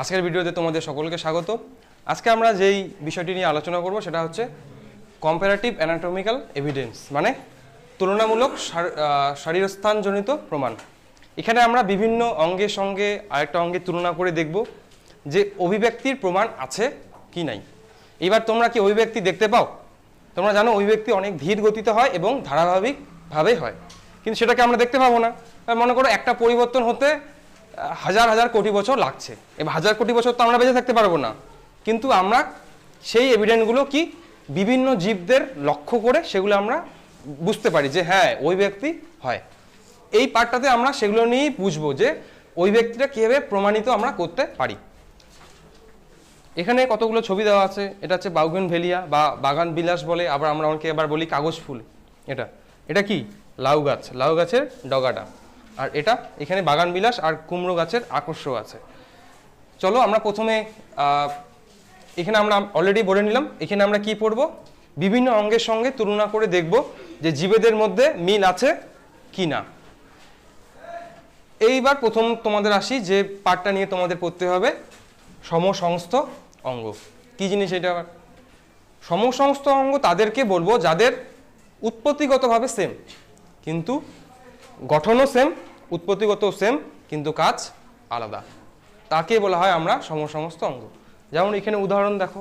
আজকের ভিডিওতে তোমাদের সকলকে স্বাগত। আজকে আমরা যেই বিষয়টি নিয়ে আলোচনা করব সেটা হচ্ছে কম্পারেটিভ অ্যানাটমিক্যাল এভিডেন্স মানে তুলনামূলক শারীরস্থানজনিত প্রমাণ। এখানে আমরা বিভিন্ন অঙ্গের সঙ্গে আরেকটা অঙ্গের তুলনা করে দেখব যে অভিব্যক্তির প্রমাণ আছে কি নাই। এবার তোমরা কি অভিব্যক্তি দেখতে পাও? তোমরা জানো অভিব্যক্তি অনেক ধীর গতিতে হয় এবং ধারাবাহিকভাবে হয়। কিন্তু সেটাকে আমরা দেখতে পাবো না। মনে করো একটা পরিবর্তন হতে হাজার হাজার কোটি বছর লাগছে। এবার হাজার কোটি বছর তো আমরা বেঁচে থাকতে পারব না। কিন্তু আমরা সেই এভিডেন্টগুলো কি বিভিন্ন জীবদের লক্ষ্য করে সেগুলো আমরা বুঝতে পারি যে হ্যাঁ ওই ব্যক্তি হয়। এই পার্টটাতে আমরা সেগুলো নিয়েই বুঝব যে ওই ব্যক্তিটা কীভাবে প্রমাণিত আমরা করতে পারি। এখানে কতগুলো ছবি দেওয়া আছে। এটা হচ্ছে বাউগেন ভেলিয়া বা বাগান বিলাস বলে, আবার আমরা অনেকে আবার বলি কাগজ ফুল। এটা এটা কি? লাউ গাছ। লাউ গাছের ডগাটা। আর এটা, এখানে বাগান বিলাস আর কুমড়ো গাছের আকর্ষ আছে। চলো আমরা প্রথমে এখানে আমরা অলরেডি বলে নিলাম, এখানে আমরা কি পড়ব? বিভিন্ন অঙ্গের সঙ্গে তুলনা করে দেখব যে জীবেদের মধ্যে মিল আছে কি না এইবার প্রথম তোমাদের আসি যে পার্টটা নিয়ে তোমাদের পড়তে হবে, সমসংস্থ অঙ্গ। কি জিনিস এটা আবার? সমসংস্থ অঙ্গ তাদেরকে বলব যাদের উৎপত্তিগতভাবে সেম কিন্তু গঠনও সেম উৎপত্তিগত সেম, কিন্তু কাজ আলাদা। তাকে বলা হয় আমরা সমসমস্ত অঙ্গ। যেমন এখানে উদাহরণ দেখো।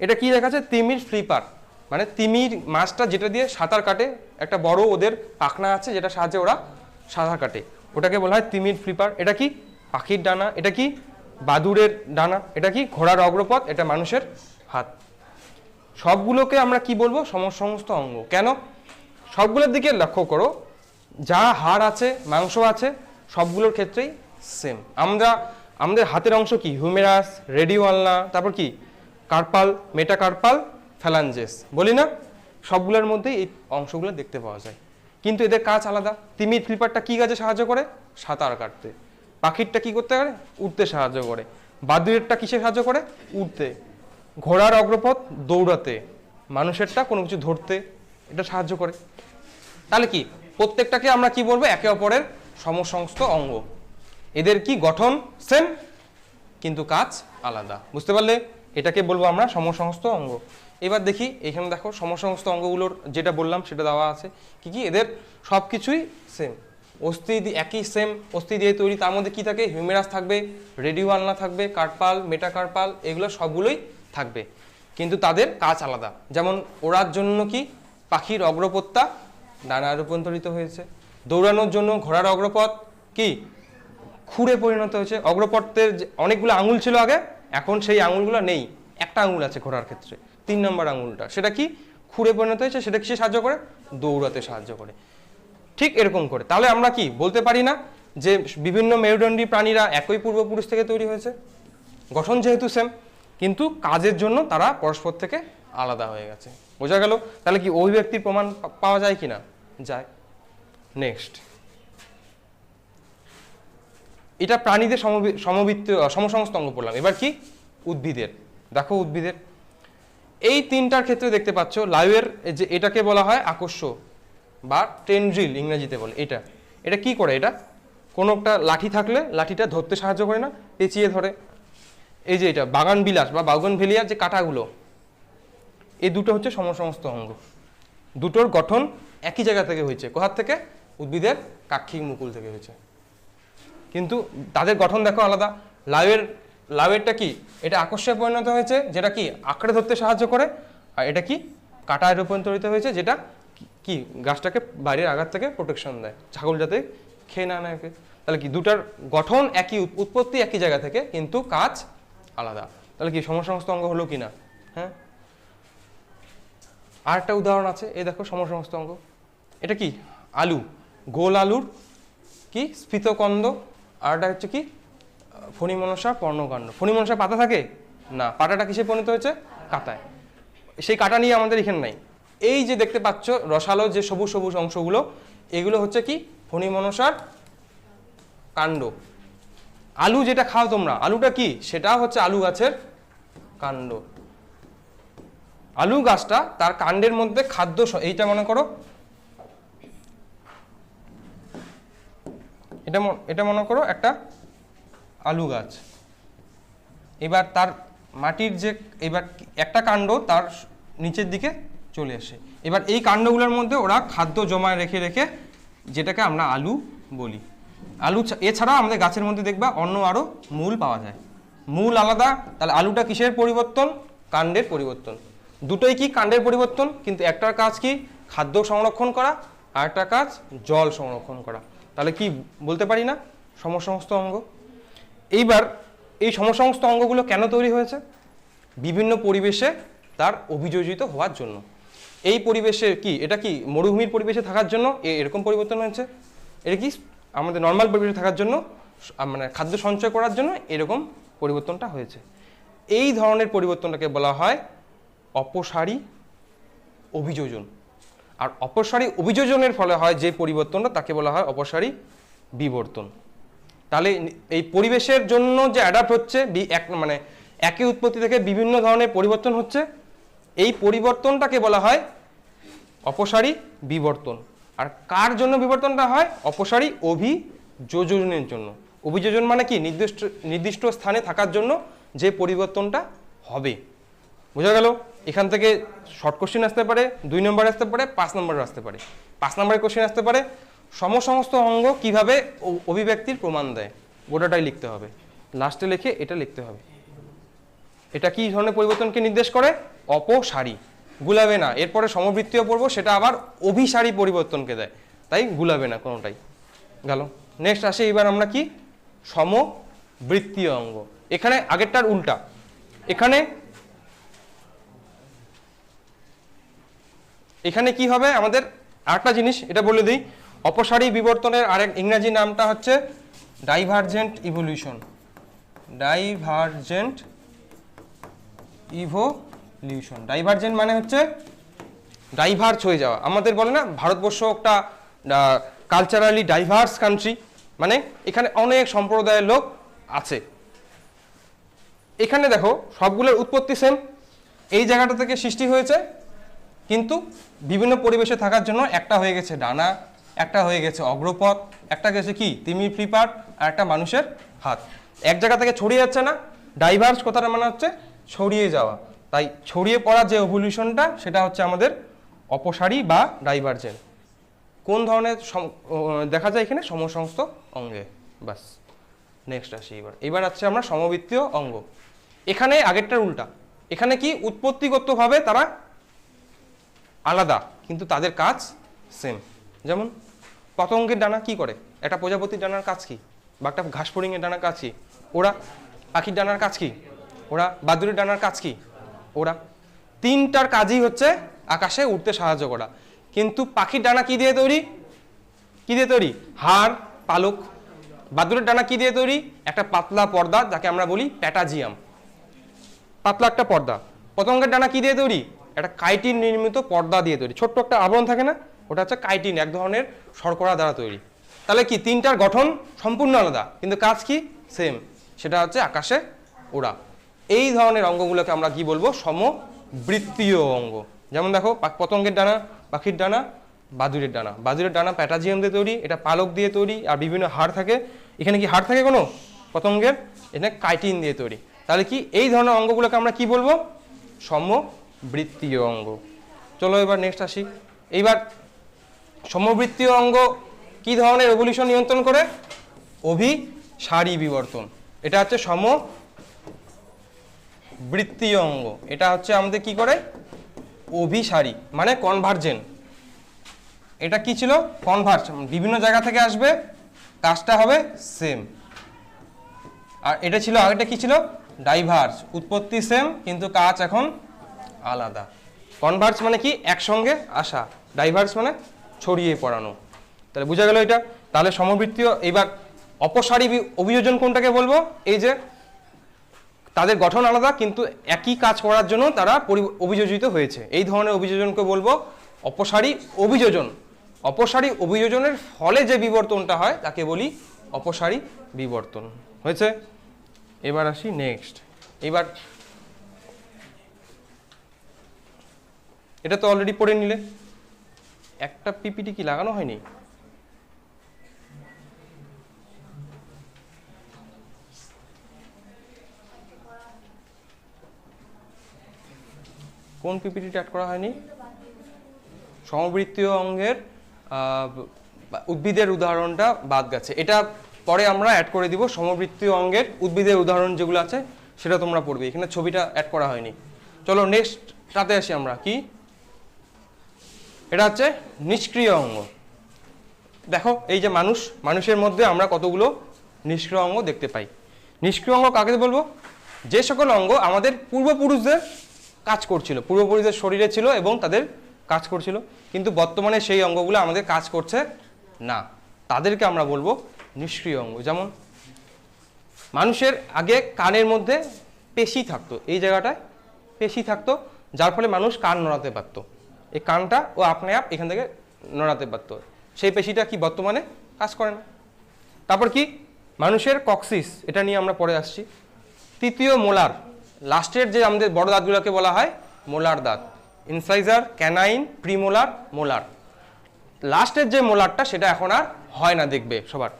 এটা কি দেখাচ্ছে? তিমির ফ্লিপার। মানে তিমির মাছটা যেটা দিয়ে সাঁতার কাটে, একটা বড় ওদের পাখনা আছে যেটা সাহায্যে ওরা সাঁতার কাটে। ওটাকে বলা হয় তিমির ফ্লিপার। এটা কি পাখির ডানা? এটা কি বাদুড়ের ডানা? এটা কি ঘোড়ার অগ্রপথ? এটা মানুষের হাত। সবগুলোকে আমরা কি বলব? সমসমস্ত অঙ্গ। কেন? সবগুলোর দিকে লক্ষ্য করো। যা হাড় আছে, মাংস আছে, সবগুলোর ক্ষেত্রেই সেম আমরা, আমাদের হাতের অংশ কি? হিউমেরাস রেডিওয়ালনা, তারপর কি? কার্পাল, মেটাকার্পাল ফ্যালাঞ্জেস বলি না? সবগুলোর মধ্যেই এই অংশগুলো দেখতে পাওয়া যায়। কিন্তু এদের কাজ আলাদা। তিমির ফ্লিপারটা কি কাজে সাহায্য করে? সাঁতার কাটতে। পাখিরটা কি করতে পারে? উঠতে সাহায্য করে। বাদুড়েরটা কিসে সাহায্য করে? উঠতে ঘোড়ার অগ্রপথ দৌড়াতে। মানুষেরটা কোনো কিছু ধরতে এটা সাহায্য করে। তাহলে কি? প্রত্যেকটাকে আমরা কি বলব? একে অপরের সমসংস্থ অঙ্গ। এদের কি গঠন? সেম কিন্তু কাজ আলাদা। বুঝতে পারলে? এটাকে বলব আমরা সমসংস্থ অঙ্গ। এবার দেখি, এখানে দেখো সমসংস্থ অঙ্গগুলোর যেটা বললাম, সেটা দেওয়া আছে। কি কি? এদের সব কিছুই সেম অস্থি একই সেম অস্থি দিয়ে তৈরি। তার মধ্যে কী থাকে? হিউমেরাস থাকবে রেডিওয়ালনা থাকবে কার্পাল মেটাকার্পাল এগুলো সবগুলোই থাকবে। কিন্তু তাদের কাজ আলাদা। যেমন ওড়ার জন্য কি? পাখির অগ্রপত্তা ডানা রূপান্তরিত হয়েছে। দৌড়ানোর জন্য ঘোড়ার অগ্রপথ কি? খুঁড়ে পরিণত হয়েছে। অগ্রপথের অনেকগুলো আঙুল ছিল আগে, এখন সেই আঙুলগুলো নেই। একটা আঙুল আছে ঘোড়ার ক্ষেত্রে, তিন নম্বর আঙুলটা। সেটা কি? খুঁড়ে পরিণত হয়েছে, সেটা কিসে সাহায্য করে? দৌড়াতে সাহায্য করে। ঠিক এরকম করে। তাহলে আমরা কি বলতে পারি না যে বিভিন্ন মেরুদণ্ডী প্রাণীরা একই পূর্বপুরুষ থেকে তৈরি হয়েছে? গঠন যেহেতু সেম কিন্তু কাজের জন্য তারা পরস্পর থেকে আলাদা হয়ে গেছে। বোঝা গেল? তাহলে কি অভিব্যক্তির প্রমাণ পাওয়া যায় কি না যায়। নেক্সট এটা প্রাণীদের সমবি- সমবৃত্ত সমসংস্থ অঙ্গ পড়লাম। এবার কি? উদ্ভিদের। দেখো উদ্ভিদের। এই তিনটার ক্ষেত্রে দেখতে পাচ্ছ লাইভের যে এটাকে বলা হয় আকর্ষ বা টেন্ড্রিল ইংরেজিতে বলে এটা। এটা কি করে এটা? কোনো একটা লাঠি থাকলে লাঠিটা ধরতে সাহায্য করে না, পেঁচিয়ে ধরে। এই যে এটা বাগান বিলাস বা বাগান ভেলিয়ার যে কাঁটাগুলো এই দুটো হচ্ছে সমসমস্ত অঙ্গ। দুটোর গঠন একই জায়গা থেকে হয়েছে। কোথার থেকে? উদ্ভিদের কাক্ষিক মুকুল থেকে হয়েছে। কিন্তু তাদের গঠন দেখো আলাদা। লাউয়ের, লাউয়েরটা কি? এটা আকর্ষণে পরিণত হয়েছে, যেটা কি আঁকড়ে ধরতে সাহায্য করে, আর এটা কি কাটায় রূপান্তরিত হয়েছে, যেটা কি- গাছটাকে বাইরের আঘাত থেকে প্রোটেকশন দেয়, ছাগল যাতে খেয়ে না নেয়। তাহলে কি দুটার গঠন একই উৎপত্তি একই জায়গা থেকে, কিন্তু কাজ আলাদা। তাহলে কি সমসমস্ত অঙ্গ হলো কি না হ্যাঁ? আর একটা উদাহরণ আছে, এই দেখো সমসমস্ত অঙ্গ। এটা কি? আলু। গোল আলুর কি? স্ফীতকন্দ। আর একটা হচ্ছে কি? ফণিমনসা পর্ণকাণ্ড। ফণিমনসা পাতা থাকে? না। পাতাটা কিসে পরিণত হয়েছে? কাটায়। সেই কাটা নিয়ে আমাদের এখানে নাই। এই যে দেখতে পাচ্ছ, রসালো যে সবুজ সবুজ অংশগুলো, এগুলো হচ্ছে কি? ফণিমনসার কাণ্ড। আলু যেটা খাও তোমরা, আলুটা কি? সেটা হচ্ছে আলু গাছের কাণ্ড। আলু গাছটা তার কাণ্ডের মধ্যে খাদ্য এইটা মনে করো। এটা এটা মনে করো একটা আলু গাছ। এবার তার মাটির যে এবার একটা কাণ্ড তার নিচের দিকে চলে আসে। এবার এই কাণ্ডগুলোর মধ্যে ওরা খাদ্য জমায় রেখে রেখে যেটাকে আমরা আলু বলি। আলু এছাড়া আমাদের গাছের মধ্যে দেখবা অন্য আরও মূল পাওয়া যায়। মূল আলাদা, তাহলে আলুটা কিসের পরিবর্তন? কাণ্ডের পরিবর্তন। দুটোই কি কাণ্ডের পরিবর্তন? কিন্তু একটার কাজ কি? খাদ্য সংরক্ষণ করা আর একটা কাজ জল সংরক্ষণ করা। তাহলে কি বলতে পারি না? সমসমস্ত অঙ্গ। এইবার এই সমসমস্ত অঙ্গগুলো কেন তৈরি হয়েছে? বিভিন্ন পরিবেশে তার অভিযোজিত হওয়ার জন্য। এই পরিবেশে কি? এটা কি মরুভূমির পরিবেশে থাকার জন্য এরকম পরিবর্তন হয়েছে? এটা কি আমাদের নর্মাল পরিবেশে থাকার জন্য মানে খাদ্য সঞ্চয় করার জন্য এরকম পরিবর্তনটা হয়েছে। এই ধরনের পরিবর্তনটাকে বলা হয় অপসারী অভিযোজন। আর অপসারী অভিযোজনের ফলে হয় যে পরিবর্তনটা, তাকে বলা হয় অপসারী বিবর্তন। তাহলে এই পরিবেশের জন্য যে অ্যাডাপ্ট হচ্ছে এক মানে একই উৎপত্তি থেকে বিভিন্ন ধরনের পরিবর্তন হচ্ছে, এই পরিবর্তনটাকে বলা হয় অপসারী বিবর্তন। আর কার জন্য বিবর্তনটা হয়? অপসারী অভিযোজনের জন্য। অভিযোজন মানে কি? নির্দিষ্ট নির্দিষ্ট স্থানে থাকার জন্য যে পরিবর্তনটা হবে। বোঝা গেল? এখান থেকে শর্ট কোশ্চেন আসতে পারে, দুই নম্বর আসতে পারে, পাঁচ নম্বর আসতে পারে। পাঁচ নম্বরের কোশ্চেন আসতে পারে, সমসমস্ত অঙ্গ কীভাবে অভিব্যক্তির প্রমাণ দেয়? গোটাটাই লিখতে হবে। লাস্টে লিখে এটা লিখতে হবে। এটা কি ধরনের পরিবর্তনকে নির্দেশ করে? অপসারী। গুলাবে না। এরপরে সমবৃত্তীয় পড়ব সেটা আবার অভিসারী পরিবর্তনকে দেয়। তাই গুলাবে না কোনোটাই। গেল। নেক্সট আসে এবার আমরা কি? সমবৃত্তীয় অঙ্গ। এখানে আগেরটার উল্টা। এখানে এখানে কি হবে? আমাদের আরেকটা জিনিস, এটা বলে দিই। অপসারী বিবর্তনের আরেক ইংরাজি নামটা হচ্ছে divergent evolution. Divergent evolution. Divergent মানে হচ্ছে ডাইভার্স হয়ে যাওয়া। আমাদের বলে না, ভারতবর্ষ একটা কালচারালি ডাইভার্স কান্ট্রি মানে এখানে অনেক সম্প্রদায়ের লোক আছে। এখানে দেখো, সবগুলোর উৎপত্তি সেম এই জায়গাটা থেকে সৃষ্টি হয়েছে কিন্তু বিভিন্ন পরিবেশে থাকার জন্য একটা হয়ে গেছে ডানা, একটা হয়ে গেছে অগ্রপথ, একটা গেছে কি? তিমির ফ্লিপার আর একটা মানুষের হাত। এক জায়গা থেকে ছড়িয়ে যাচ্ছে না ডাইভার্স কথাটা মানে হচ্ছে ছড়িয়ে যাওয়া। তাই ছড়িয়ে পড়ার যে এভলিউশনটা সেটা হচ্ছে আমাদের অপসারী বা ডাইভার্জেন্ট কোন ধরনের দেখা যায় এখানে? সমসমস্ত অঙ্গে। বাস নেক্সট আসি এবার। এবার আছে আমরা সমবৃত্তীয় অঙ্গ। এখানে আগেরটার উল্টা। এখানে কি? উৎপত্তিগতভাবে তারা আলাদা, কিন্তু তাদের কাজ সেম যেমন, পতঙ্গের ডানা কি করে? একটা প্রজাপতির ডানার কাজ কি? বা একটা ঘাস ফড়িংয়ের ডানার কাজ কি? ওরা পাখির ডানার কাজ কি? ওরা বাদুরের ডানার কাজ কি? ওরা তিনটার কাজই হচ্ছে আকাশে উঠতে সাহায্য করা। কিন্তু পাখির ডানা কি দিয়ে তৈরি? কি দিয়ে তৈরি? হাড়, পালক। বাদুরের ডানা কি দিয়ে তৈরি? একটা পাতলা পর্দা, যাকে আমরা বলি প্যাটাজিয়াম। পাতলা একটা পর্দা। পতঙ্গের ডানা কি দিয়ে তৈরি? একটা কাইটিন নির্মিত পর্দা দিয়ে তৈরি। ছোট্ট একটা আবরণ থাকে না? ওটা হচ্ছে কাইটিন এক ধরনের শর্করা দ্বারা তৈরি। তাহলে কি তিনটার গঠন সম্পূর্ণ আলাদা? কিন্তু কাজ কি? সেম সেটা হচ্ছে আকাশে ওড়া। এই ধরনের অঙ্গগুলোকে আমরা কি বলব? সমবৃত্তীয় অঙ্গ। যেমন দেখো পতঙ্গের ডানা, পাখির ডানা, বাদুরের ডানা। বাদুরের ডানা প্যাটাজিয়াম দিয়ে তৈরি, এটা পালক দিয়ে তৈরি, আর বিভিন্ন হাড় থাকে। এখানে কি হাড় থাকে কোনো? পতঙ্গের? এখানে কাইটিন দিয়ে তৈরি। তাহলে কি এই ধরনের অঙ্গগুলোকে আমরা কি বলব? সমবৃত্তীয় অঙ্গ চলো এবার নেক্সট আসি। এইবার সমবৃত্তীয় অঙ্গ কি ধরনের রেভলিউশন নিয়ন্ত্রণ করে? অভিসারী বিবর্তন। এটা হচ্ছে সম বৃত্তীয় অঙ্গ এটা হচ্ছে আমাদের কি করে? অভিসারী মানে কনভার্জেন এটা কি ছিল? কনভার্স বিভিন্ন জায়গা থেকে আসবে, কাজটা হবে সেম আর এটা ছিল আগেটা কি ছিল? ডাইভার্স উৎপত্তি সেম কিন্তু কাজ এখন আলাদা। কনভার্স মানে কি? একসঙ্গে আসা। ডাইভার্স মানে ছড়িয়ে পড়ানো। তাহলে বোঝা গেল এটা? তাহলে সমবৃত্তীয় এবার অপসারী অভিযোজন কোনটাকে বলব? এই যে তাদের গঠন আলাদা, কিন্তু একই কাজ করার জন্য তারা অভিযোজিত হয়েছে। এই ধরনের অভিযোজনকে বলব অপসারী অভিযোজন। অপসারী অভিযোজনের ফলে যে বিবর্তনটা হয়, তাকে বলি অপসারী বিবর্তন। হয়েছে? এবার আসি নেক্সট এবার এটা তো অলরেডি পড়ে নিলে। একটা পিপিটি কি লাগানো হয়নি? কোন পিপিটিটা অ্যাড করা হয়নি? সমবৃত্তীয় অঙ্গের উদ্ভিদের উদাহরণটা বাদ গেছে। এটা পরে আমরা অ্যাড করে দিব, সমবৃত্তীয় অঙ্গের উদ্ভিদের উদাহরণ যেগুলো আছে, সেটা তোমরা পড়বে। এখানে ছবিটা অ্যাড করা হয়নি। চলো নেক্সটটাতে আসি আমরা। কি? এটা হচ্ছে নিষ্ক্রিয় অঙ্গ। দেখো, এই যে মানুষ, মানুষের মধ্যে আমরা কতগুলো নিষ্ক্রিয় অঙ্গ দেখতে পাই। নিষ্ক্রিয় অঙ্গ কাকে বলব? যে সকল অঙ্গ আমাদের পূর্বপুরুষদের কাজ করছিল, পূর্বপুরুষদের শরীরে ছিল এবং তাদের কাজ করছিল। কিন্তু বর্তমানে সেই অঙ্গগুলো আমাদের কাজ করছে না। তাদেরকে আমরা বলব নিষ্ক্রিয় অঙ্গ। যেমন, মানুষের আগে কানের মধ্যে পেশি থাকতো, এই জায়গাটায় পেশি থাকতো, যার ফলে মানুষ কান নড়াতে পারতো। এই কানটা ও আপনি আপ এখান থেকে নড়াতে পারতো। সেই পেশিটা কি বর্তমানে কাজ করে না। তারপর কি? মানুষের কক্সিস, এটা নিয়ে আমরা পরে আসছি। তৃতীয় মোলার, লাস্টের যে আমাদের বড় দাঁতগুলোকে বলা হয়, মোলার দাঁত। ইনসাইজার ক্যানাইন প্রিমোলার মোলার লাস্টের যে মোলারটা, সেটা এখন আর হয় না দেখবে সবার।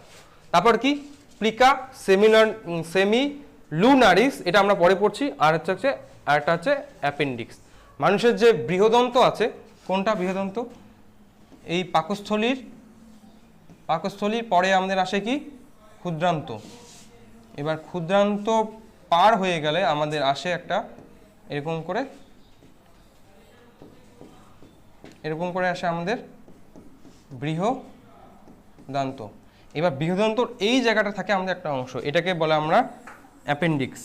তারপর কি? প্লিকা, সেমিনার সেমি, লুনারিস, এটা আমরা পরে পড়ছি। আর হচ্ছে হচ্ছে, আর একটা হচ্ছে অ্যাপেন্ডিক্স। মানুষের যে বৃহদন্ত আছে কোনটা বৃহদন্ত? এই পাকস্থলীর পাকস্থলীর পরে আমাদের আসে কি? ক্ষুদ্রান্ত। এবার ক্ষুদ্রান্ত পার হয়ে গেলে আমাদের আসে একটা এরকম করে এরকম করে আসে আমাদের বৃহদান্ত। এবার বৃহদান্তর এই জায়গাটা থাকে আমাদের একটা অংশ। এটাকে বলে আমরা অ্যাপেন্ডিক্স।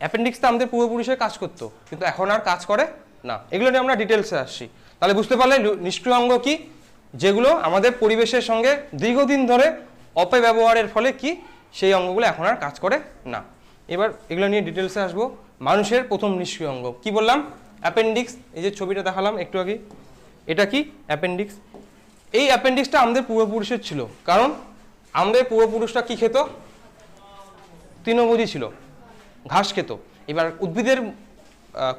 অ্যাপেন্ডিক্সটা আমাদের পূর্বপুরুষের কাজ করতো, কিন্তু এখন আর কাজ করে না। এগুলো নিয়ে আমরা ডিটেলসে আসছি। তাহলে বুঝতে পারলে নিষ্ক্রিয় অঙ্গ কি? যেগুলো আমাদের পরিবেশের সঙ্গে দীর্ঘদিন ধরে অপব্যবহারের ফলে কি? সেই অঙ্গগুলো এখন আর কাজ করে না। এবার এগুলো নিয়ে ডিটেলসে আসব। মানুষের প্রথম নিষ্ক্রিয় অঙ্গ। কি বললাম? অ্যাপেন্ডিক্স, এই যে ছবিটা দেখালাম একটু আগে। এটা কি? অ্যাপেন্ডিক্স। এই অ্যাপেন্ডিক্সটা আমাদের পূর্বপুরুষের ছিল। কারণ আমাদের পূর্বপুরুষরা কি খেত? তৃণভোজী ছিল। ঘাস খেত। এবার উদ্ভিদের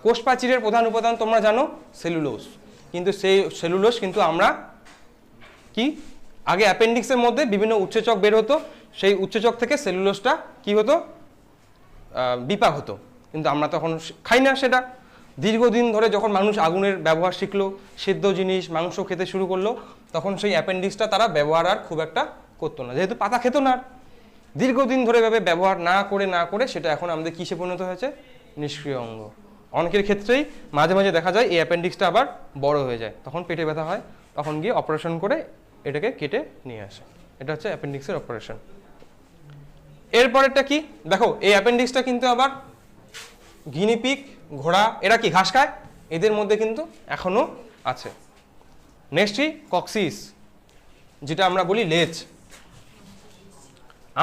কোষ প্রাচীরের প্রধান উপাদান তোমরা জানো, সেলুলোজ। কিন্তু সেই সেলুলোস কিন্তু আমরা কি? আগে অ্যাপেন্ডিক্সের মধ্যে বিভিন্ন উৎসেচক বের হতো, সেই উৎসেচক থেকে সেলুলোসটা কি হতো? বিপাক হতো। কিন্তু আমরা তখন খাই না সেটা। দীর্ঘদিন ধরে যখন মানুষ আগুনের ব্যবহার শিখলো, সেদ্ধ জিনিস, মাংস খেতে শুরু করল, তখন সেই অ্যাপেন্ডিক্সটা তারা ব্যবহার আর খুব একটা করতো না। যেহেতু পাতা খেত না। দীর্ঘদিন ধরে এভাবে ব্যবহার না করে না করে সেটা এখন আমাদের কিসে পরিণত হয়েছে? নিষ্ক্রিয় অঙ্গ। অনেকের ক্ষেত্রেই মাঝে মাঝে দেখা যায় এই অ্যাপেন্ডিক্সটা আবার বড় হয়ে যায়। তখন পেটে ব্যথা হয়, তখন গিয়ে অপারেশন করে এটাকে কেটে নিয়ে আসে। এটা হচ্ছে অ্যাপেন্ডিক্সের অপারেশন। এরপরেরটা কি? দেখো, এই অ্যাপেন্ডিক্সটা কিন্তু আবার গিনিপিক ঘোড়া, এরা কি, ঘাস খায়? এদের মধ্যে কিন্তু এখনও আছে। নেক্সটই কক্সিস যেটা আমরা বলি লেজ।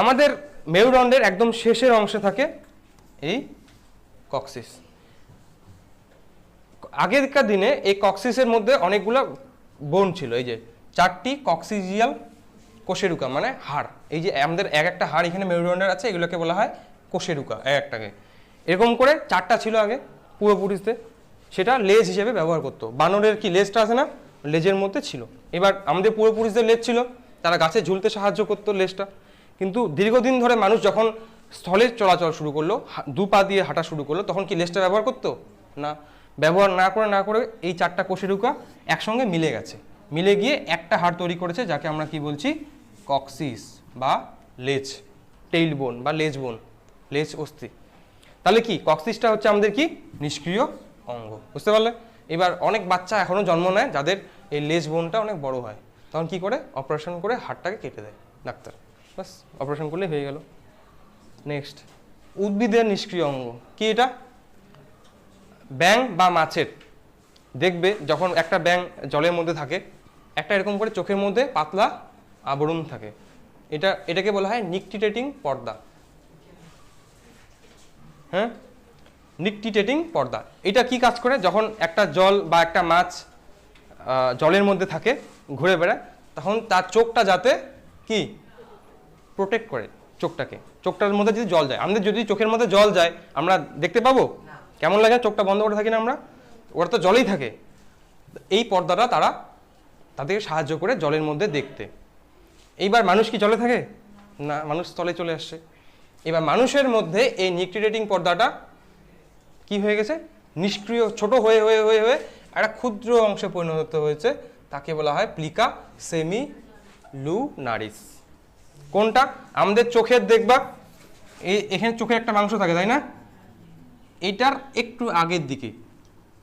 আমাদের মেরুদণ্ডের একদম শেষের অংশে থাকে এই কক্সিস আগেরকার দিনে এই কক্সিসের মধ্যে অনেকগুলো বোন ছিল, এই যে চারটি কক্সিজিয়াল কোষেরুকা মানে হাড়। এই যে আমাদের এক একটা হাড় এখানে মেরুদণ্ডের আছে, এগুলোকে বলা হয় কোষেরুকা, এক একটাকে। এরকম করে চারটা ছিল আগে পূর্বপুরুষদের সেটা লেজ হিসেবে ব্যবহার করতো। বানরের কি লেজটা আছে না? লেজের মধ্যে ছিল। এবার আমাদের পূর্বপুরুষদের লেজ ছিল, তারা গাছে ঝুলতে সাহায্য করতো লেজটা। কিন্তু দীর্ঘদিন ধরে মানুষ যখন স্থলে চলাচল শুরু করল দু পা দিয়ে হাঁটা শুরু করল, তখন কি লেজটা ব্যবহার করতো? না। ব্যবহার না করে না করে এই চারটা কোষেরুকা একসঙ্গে মিলে গেছে। মিলে গিয়ে একটা হাড় তৈরি করেছে যাকে আমরা কি বলছি? কক্সিস বা লেজ, টেইল বোন বা লেজ বোন, লেজ অস্থি। তাহলে কি? কক্সিসটা হচ্ছে আমাদের কি? নিষ্ক্রিয় অঙ্গ। বুঝতে পারলে? এবার অনেক বাচ্চা এখনও জন্ম নেয় যাদের এই লেজ বোনটা অনেক বড় হয়। তখন কি করে? অপারেশন করে হাড়টাকে কেটে দেয় ডাক্তার। বাস অপারেশন করলে হয়ে গেল। নেক্সট, উদ্ভিদের নিষ্ক্রিয় অঙ্গ। কি এটা? ব্যাং বা মাছের। দেখবে যখন একটা ব্যাং জলের মধ্যে থাকে, একটা এরকম করে চোখের মধ্যে পাতলা আবরণ থাকে। এটা, এটাকে বলা হয় নিকটিটেটিং পর্দা। হ্যাঁ? নিকটিটেটিং পর্দা। এটা কি কাজ করে? যখন একটা জল বা একটা মাছ জলের মধ্যে থাকে, ঘুরে বেড়ায়, তখন তার চোখটা যাতে কি? প্রোটেক্ট করে চোখটাকে। চোখটার মধ্যে যদি জল যায়। আমাদের যদি চোখের মধ্যে জল যায়, আমরা দেখতে পাবো? কেমন লাগে? চোখটা বন্ধ করে থাকি না আমরা? ওরা তো জলেই থাকে। এই পর্দাটা তারা তাদেরকে সাহায্য করে জলের মধ্যে দেখতে। এইবার মানুষ কি জলে থাকে? না, মানুষ স্থলে চলে আসছে। এবার মানুষের মধ্যে এই নিকটিটেটিং পর্দাটা কি হয়ে গেছে? নিষ্ক্রিয়, ছোট হয়ে হয়ে হয়ে হয়ে একটা ক্ষুদ্র অংশে পরিণত হয়েছে। তাকে বলা হয় প্লিকা সেমি লু নারিস কোনটা? আমাদের চোখের দেখবা এই এখানে চোখের একটা মাংস থাকে, তাই না? এইটার একটু আগের দিকে,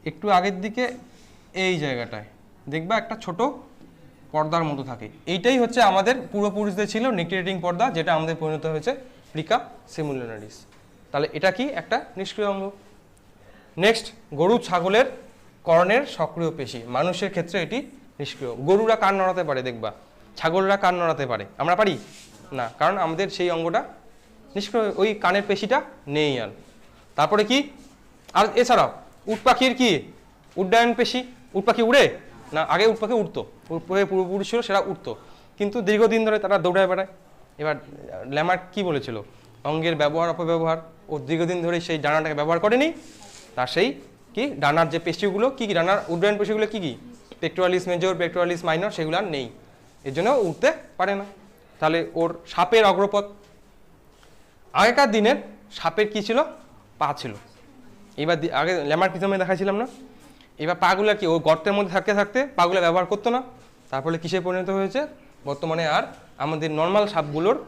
একটু আগের দিকে এই জায়গাটায়। দেখবা একটা ছোট পর্দার মতো থাকে। এইটাই হচ্ছে আমাদের পূর্বপুরুষদের ছিল নিকটেটিং পর্দা, যেটা আমাদের পরিণত হয়েছে প্লিকা সিমুলারিস তাহলে এটা কি একটা নিষ্ক্রিয় অঙ্গ? নেক্সট গরু ছাগলের কর্ণের সক্রিয় পেশি। মানুষের ক্ষেত্রে এটি নিষ্ক্রিয়। গরুরা কান নড়াতে পারে, দেখবা। ছাগলরা কান নড়াতে পারে। আমরা পারি? না, কারণ আমাদের সেই অঙ্গটা নিষ্ক্রিয়, ওই কানের পেশিটা নেই আর। তারপরে কি? আর এছাড়াও, উট পাখির কি? উড্ডয়ন পেশি? উট পাখি উড়ে? না, আগে উট পাখি উঠতো পূর্বপুরুষ ছিল, সেটা উঠতো কিন্তু দীর্ঘদিন ধরে তারা দৌড়ায় বেড়ায়। এবার ল্যামার কি বলেছিল? অঙ্গের ব্যবহার, অপব্যবহার, ও দীর্ঘদিন ধরে সেই ডানাটাকে ব্যবহার করেনি। তার সেই কি? ডানার যে পেশিগুলো, কি কি? ডানার উড্ডয়ন পেশিগুলো কী কী? পেক্টোরালিস মেজর পেক্টোরালিস মাইনর সেগুলো আর নেই। এর জন্য উঠতে পারে না। তাহলে ওর সাপের অগ্রপথ। আগেকার দিনের সাপের কি ছিল? পা ছিল। এবার আগে ল্যামার পিছনে দেখাইছিলাম না? এবার পাগুলো কি, ও গর্তের মধ্যে থাকতে থাকতে পাগুলো ব্যবহার করতো না? তারপরে কিসে পরিণত হয়েছে? বর্তমানে আর আমাদের নর্মাল সাপগুলোর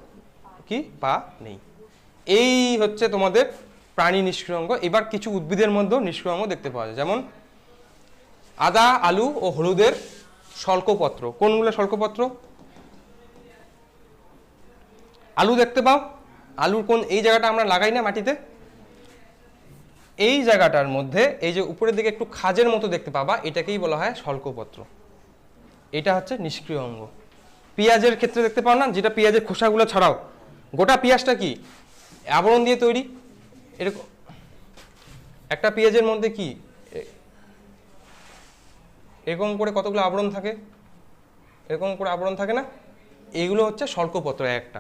কি, পা নেই। এই হচ্ছে তোমাদের প্রাণী নিষ্ক্রিয়ঙ্গ এবার কিছু উদ্ভিদের মধ্যেও নিষ্ক্রিয় অঙ্গ দেখতে পাওয়া যায়। যেমন আদা, আলু ও হলুদের স্বল্পপত্র। কোনগুলো স্বল্পপত্র? আলু দেখতে পাও। আলুর কোন এই জায়গাটা আমরা লাগাই না মাটিতে? এই জায়গাটার মধ্যে এই যে উপরের দিকে একটু খাজের মতো দেখতে পাবা, এটাকেই বলা হয় স্বল্পপত্র এটা হচ্ছে নিষ্ক্রিয় অঙ্গ। পেঁয়াজের ক্ষেত্রে দেখতে পাও না, যেটা পেঁয়াজের খোসাগুলো ছাড়াও। গোটা পেঁয়াজটা কি? আবরণ দিয়ে তৈরি? এরকম। একটা পেঁয়াজের মধ্যে কি? এরকম করে কতগুলো আবরণ থাকে? এরকম করে আবরণ থাকে না? এগুলো হচ্ছে স্বল্পপত্র একটা।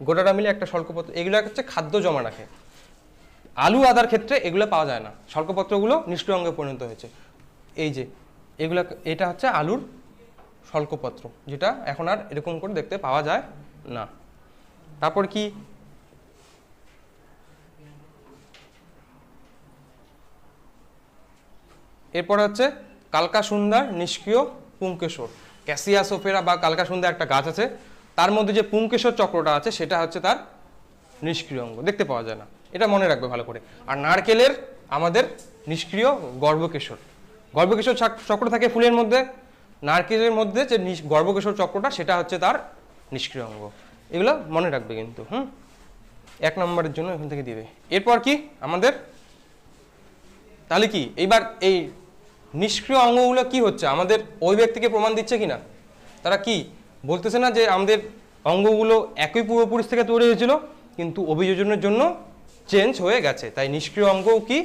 গোটাটা মিলে একটা স্বল্পপত্র এগুলো হচ্ছে খাদ্য জমা রাখে। আলু আদার ক্ষেত্রে এগুলো পাওয়া যায় না। স্বল্পপত্রগুলো নিষ্ক্রিয় অঙ্গে পরিণত হয়েছে। এই যে, এগুলো, এটা হচ্ছে আলুর স্বল্পপত্র, যেটা এখন আর এরকম করে দেখতে পাওয়া যায় না। তারপর কি? এরপর হচ্ছে কালকাসুন্দার নিষ্ক্রিয় পুঙ্কেশ্বর ক্যাসিয়াসোফেরা বা কালকাসুন্দা একটা গাছ আছে, তার মধ্যে যে পুঙ্কেশ্বর চক্রটা আছে, সেটা হচ্ছে তার নিষ্ক্রিয় অঙ্গ। দেখতে পাওয়া যায় না। এটা মনে রাখবে ভালো করে। আর নারকেলের আমাদের নিষ্ক্রিয় গর্ভকেশর। গর্ভকেশর চাক- চক্র থাকে ফুলের মধ্যে। নারকেলের মধ্যে যে গর্ভকেশর চক্রটা, সেটা হচ্ছে তার নিষ্ক্রিয় অঙ্গ। এগুলো মনে রাখবে কিন্তু, হুম? এক নম্বরের জন্য এখান থেকে দিবে। এরপর কি? আমাদের তাহলে কি? এইবার এই নিষ্ক্রিয় অঙ্গগুলো কি হচ্ছে? আমাদের ওই ব্যক্তিকে প্রমাণ দিচ্ছে কি না তারা কি? বলতেছে না যে আমাদের অঙ্গগুলো একই পূর্বপুরুষ থেকে তৈরি হয়েছিল, কিন্তু অভিযোজনের জন্য চেঞ্জ হয়ে গেছে, তাই নিষ্ক্রিয় অঙ্গও কি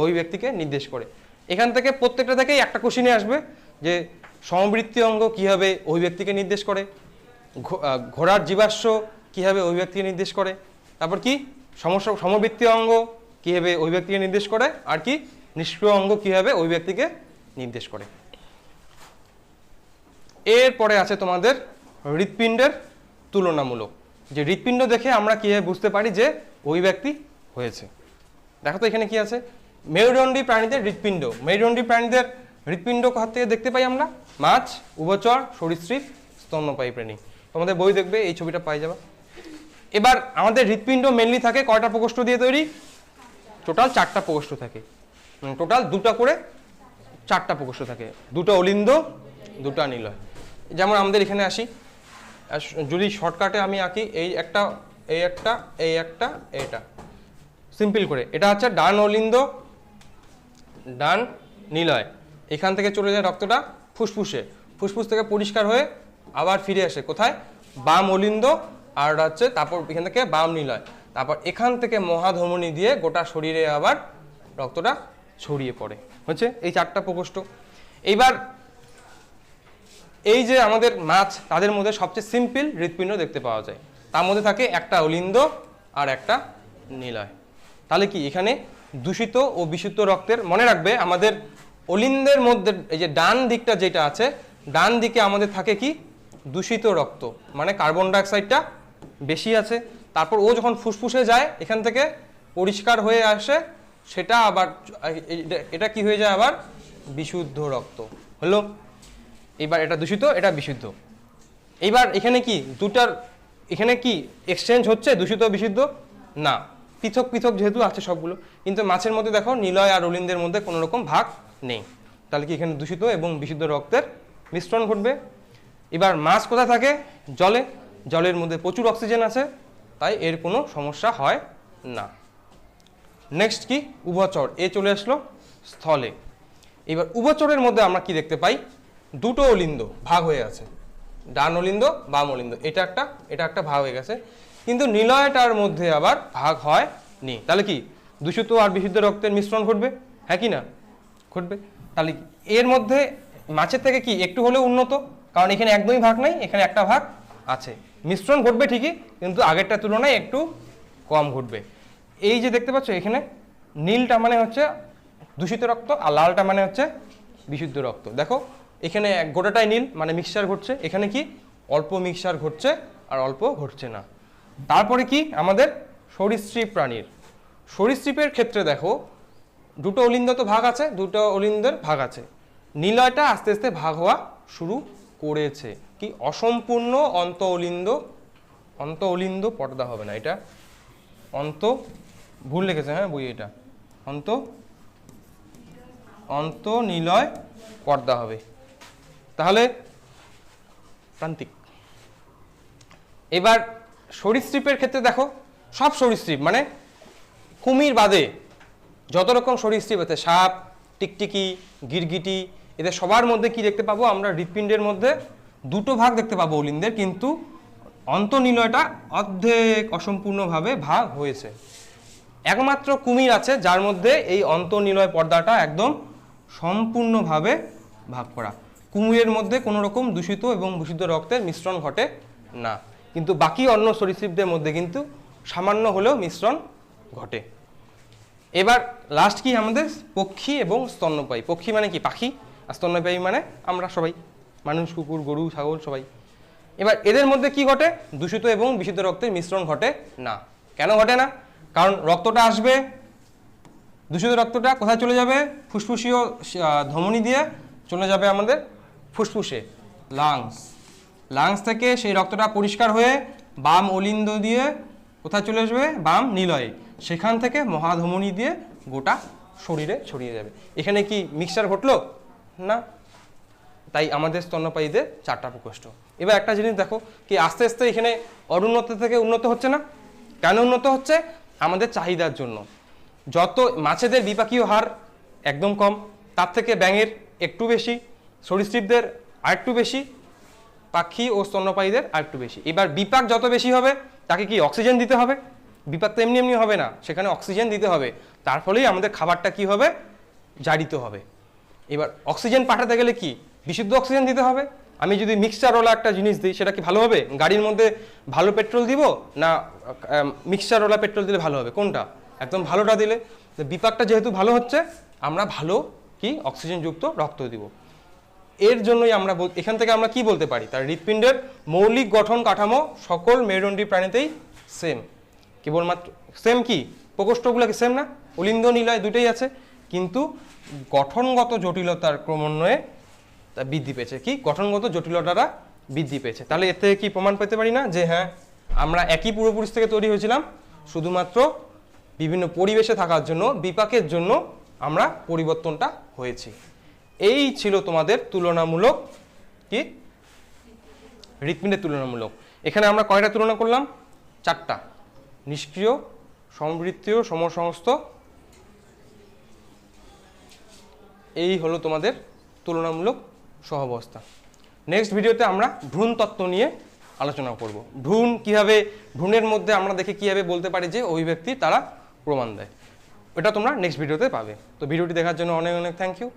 ওই ব্যক্তিকে নির্দেশ করে। এখান থেকে প্রত্যেকটা থেকেই একটা কোশ্চিনে আসবে যে সমবৃত্তি অঙ্গ কীভাবে ওই ব্যক্তিকে নির্দেশ করে ঘোড়ার জীবাশ্ম কীভাবে ওই ব্যক্তিকে নির্দেশ করে, তারপর কি সমস্যা সমবৃত্তি অঙ্গ কীভাবে ওই ব্যক্তিকে নির্দেশ করে, আর কি নিষ্ক্রিয় অঙ্গ কীভাবে ওই ব্যক্তিকে নির্দেশ করে। এরপরে আছে তোমাদের হৃৎপিণ্ডের তুলনামূলক। যে হৃৎপিণ্ড দেখে আমরা কীভাবে বুঝতে পারি যে ওই ব্যক্তি হয়েছে। দেখো তো এখানে কি আছে? মেরুদণ্ডী প্রাণীদের হৃৎপিণ্ড। মেরুদণ্ডী প্রাণীদের হৃৎপিণ্ড কোথা থেকে দেখতে পাই আমরা? মাছ, উভচর, সরীসৃপ, স্তন্যপায়ী প্রাণী। তোমাদের বই দেখবে, এই ছবিটা পাই যাবে। এবার আমাদের হৃৎপিণ্ড মেনলি থাকে কয়টা প্রকোষ্ঠ দিয়ে তৈরি? টোটাল চারটা প্রকোষ্ঠ থাকে। টোটাল দুটা করে চারটা প্রকোষ্ঠ থাকে। দুটো অলিন্দ, দুটো নিলয়। যেমন আমাদের এখানে আসি। যদি শর্টকাটে আমি আঁকি, এই একটা এই একটা এই একটা, এইটা। সিম্পল করে। এটা হচ্ছে ডান অলিন্দ, ডান নিলয়। এখান থেকে চলে যায় রক্তটা ফুসফুসে। ফুসফুস থেকে পরিষ্কার হয়ে আবার ফিরে আসে। কোথায়? বাম অলিন্দ আর হচ্ছে তারপর এখান থেকে বাম নিলয়। তারপর এখান থেকে মহাধমনী দিয়ে গোটা শরীরে আবার রক্তটা ছড়িয়ে পড়ে। হচ্ছে? এই চারটা প্রকোষ্ঠ। এইবার এই যে আমাদের মাছ, তাদের মধ্যে সবচেয়ে সিম্পল হৃৎপিণ্ড দেখতে পাওয়া যায়। তার মধ্যে থাকে একটা অলিন্দ আর একটা নিলয়। তাহলে কি এখানে দূষিত ও বিশুদ্ধ রক্তের মনে রাখবে আমাদের অলিন্দের মধ্যে, এই যে ডান দিকটা যেটা আছে, ডান দিকে আমাদের থাকে কি? দূষিত রক্ত মানে কার্বন ডাইঅক্সাইডটা বেশি আছে। তারপর ও যখন ফুসফুসে যায়, এখান থেকে পরিষ্কার হয়ে আসে, সেটা আবার, এটা- কি হয়ে যায় আবার? বিশুদ্ধ রক্ত। হলো? এবার এটা দূষিত, এটা বিশুদ্ধ। এইবার এখানে কি, দুটার, এখানে কি এক্সচেঞ্জ হচ্ছে দূষিত বিশুদ্ধ? না। পৃথক পৃথক যেহেতু আছে সবগুলো, কিন্তু মাছের মধ্যে দেখো নিলয় আর অলিন্দের মধ্যে কোনো রকম ভাগ নেই। তাহলে কি এখানে দূষিত এবং বিশুদ্ধ রক্তের মিশ্রণ ঘটবে? এবার মাছ কোথায় থাকে? জলে। জলের মধ্যে প্রচুর অক্সিজেন আছে, তাই এর কোনো সমস্যা হয় না। নেক্সট কি? উভচর। এ চলে আসলো স্থলে। এবার উভচরের মধ্যে আমরা কি দেখতে পাই? দুটো অলিন্দ ভাগ হয়ে আছে। ডান অলিন্দ, বাম অলিন্দ। এটা একটা এটা একটা ভাগ হয়ে গেছে। কিন্তু নিলয়টার মধ্যে আবার ভাগ হয় নি তাহলে কি? দূষিত আর বিশুদ্ধ রক্তের মিশ্রণ ঘটবে? হ্যাঁ কি না? ঘটবে। তাহলে এর মধ্যে মাছের থেকে কি একটু হলেও উন্নত? কারণ এখানে একদমই ভাগ নাই, এখানে একটা ভাগ আছে। মিশ্রণ ঘটবে ঠিকই, কিন্তু আগেরটার তুলনায় একটু কম ঘটবে। এই যে দেখতে পাচ্ছ এখানে, নীলটা মানে হচ্ছে দূষিত রক্ত আর লালটা মানে হচ্ছে বিশুদ্ধ রক্ত। দেখো, এখানে গোটাটাই নীল মানে মিক্সচার ঘটছে। এখানে কি? অল্প মিক্সচার ঘটছে আর অল্প ঘটছে না। তারপরে কি? আমাদের সরীসৃপ প্রাণীর। সরীসৃপের ক্ষেত্রে দেখো, দুটো অলিন্দ তো ভাগ আছে, দুটো অলিন্দের ভাগ আছে। নিলয়টা আস্তে আস্তে ভাগ হওয়া শুরু করেছে। কি? অসম্পূর্ণ অন্ত অলিন্দ অন্ত অলিন্দ পর্দা হবে না এটা। অন্ত, ভুল লিখেছে হ্যাঁ বই এটা। অন্ত অন্ত নিলয় পর্দা হবে। তাহলে প্রান্তিক। এবার সরীসৃপের ক্ষেত্রে দেখো, সব সরীসৃপ মানে কুমির বাদে যত রকম সরীসৃপ আছে, সাপ, টিকটিকি, গিরগিটি, এদের সবার মধ্যে কি দেখতে পাবো? আমরা হৃৎপিণ্ডের মধ্যে দুটো ভাগ দেখতে পাবো অলিন্দের, কিন্তু অন্তনিলয়টা অর্ধেক অসম্পূর্ণভাবে ভাগ হয়েছে। একমাত্র কুমির আছে যার মধ্যে এই অন্তর্নিলয় পর্দাটা একদম সম্পূর্ণভাবে ভাগ করা। কুমিরের মধ্যে কোনো রকম দূষিত এবং দূষিত রক্তের মিশ্রণ ঘটে না। কিন্তু বাকি অন্য সরীসৃপদের মধ্যে কিন্তু সামান্য হলেও মিশ্রণ ঘটে। এবার লাস্ট কি আমাদের? পক্ষী এবং স্তন্যপায়ী। পক্ষী মানে কি? পাখি। আর স্তন্যপায়ী মানে আমরা সবাই। মানুষ, কুকুর, গরু, ছাগল, সবাই। এবার এদের মধ্যে কি ঘটে? দূষিত এবং বিশুদ্ধ রক্তের মিশ্রণ ঘটে না। কেন ঘটে না? কারণ রক্তটা আসবে, দূষিত রক্তটা কোথায় চলে যাবে? ফুসফুসীয় ধমনী দিয়ে চলে যাবে আমাদের ফুসফুসে লাংস লাংস থেকে সেই রক্তটা পরিষ্কার হয়ে বাম অলিন্দ দিয়ে কোথায় চলে আসবে? বাম নিলয়ে। সেখান থেকে মহাধমনী দিয়ে গোটা শরীরে ছড়িয়ে যাবে। এখানে কি মিক্সচার ঘটলো? না। তাই আমাদের স্তন্যপায়ীদের চারটা প্রকোষ্ঠ। এবার একটা জিনিস দেখো, কি আস্তে আস্তে এখানে অনুন্নত থেকে উন্নত হচ্ছে না? কেন উন্নত হচ্ছে? আমাদের চাহিদার জন্য। যত মাছেদের বিপাকীয় হার একদম কম, তার থেকে ব্যাঙের একটু বেশি, সরীসৃপদের আরেকটু বেশি পাখি ও স্তন্যপায়ীদের আরেকটু বেশি। এবার বিপাক যত বেশি হবে, তাকে কি অক্সিজেন দিতে হবে? বিপাক তো এমনি এমনি হবে না, সেখানে অক্সিজেন দিতে হবে। তার ফলেই আমাদের খাবারটা কি হবে? জারিত হবে। এবার অক্সিজেন পাঠাতে গেলে কি? বিশুদ্ধ অক্সিজেন দিতে হবে। আমি যদি মিক্সচারওয়ালা একটা জিনিস দিই, সেটা কি ভালো হবে? গাড়ির মধ্যে ভালো পেট্রোল দিব না মিক্সচারওয়ালা পেট্রোল দিলে ভালো হবে? কোনটা? একদম ভালোটা দিলে। বিপাকটা যেহেতু ভালো হচ্ছে, আমরা ভালো কি অক্সিজেনযুক্ত রক্ত দিব। এর জন্যই আমরা এখান থেকে আমরা কি বলতে পারি? তার হৃৎপিণ্ডের মৌলিক গঠন কাঠামো সকল মেরুদণ্ডী প্রাণীতেই সেম কেবলমাত্র সেম কি? প্রকোষ্ঠগুলোকে সেম না? অলিন্দ, নিলয় দুটোই আছে। কিন্তু গঠনগত জটিলতার ক্রমান্বয়ে তা বৃদ্ধি পেয়েছে। কি? গঠনগত জটিলতাটা বৃদ্ধি পেয়েছে। তাহলে এর থেকে কি প্রমাণ পেতে পারি না? যে হ্যাঁ আমরা একই পূর্বপুরুষ থেকে তৈরি হয়েছিলাম। শুধুমাত্র বিভিন্ন পরিবেশে থাকার জন্য, বিপাকের জন্য আমরা পরিবর্তনটা হয়েছি। এই ছিল তোমাদের তুলনামূলক কি? হৃৎপিণ্ডের তুলনামূলক। এখানে আমরা কয়টা তুলনা করলাম? চারটা। নিষ্ক্রিয়, সমবৃত্তীয়, সমসংস্থ। এই হলো তোমাদের তুলনামূলক সহাবস্থা। নেক্সট ভিডিওতে আমরা ভ্রূণ তত্ত্ব নিয়ে আলোচনা করব। ভ্রূণ কীভাবে, ভ্রূণের মধ্যে আমরা দেখে কীভাবে বলতে পারি যে অভিব্যক্তি তারা প্রমাণ দেয়। এটা তোমরা নেক্সট ভিডিওতে পাবে। তো ভিডিওটি দেখার জন্য অনেক অনেক থ্যাংক ইউ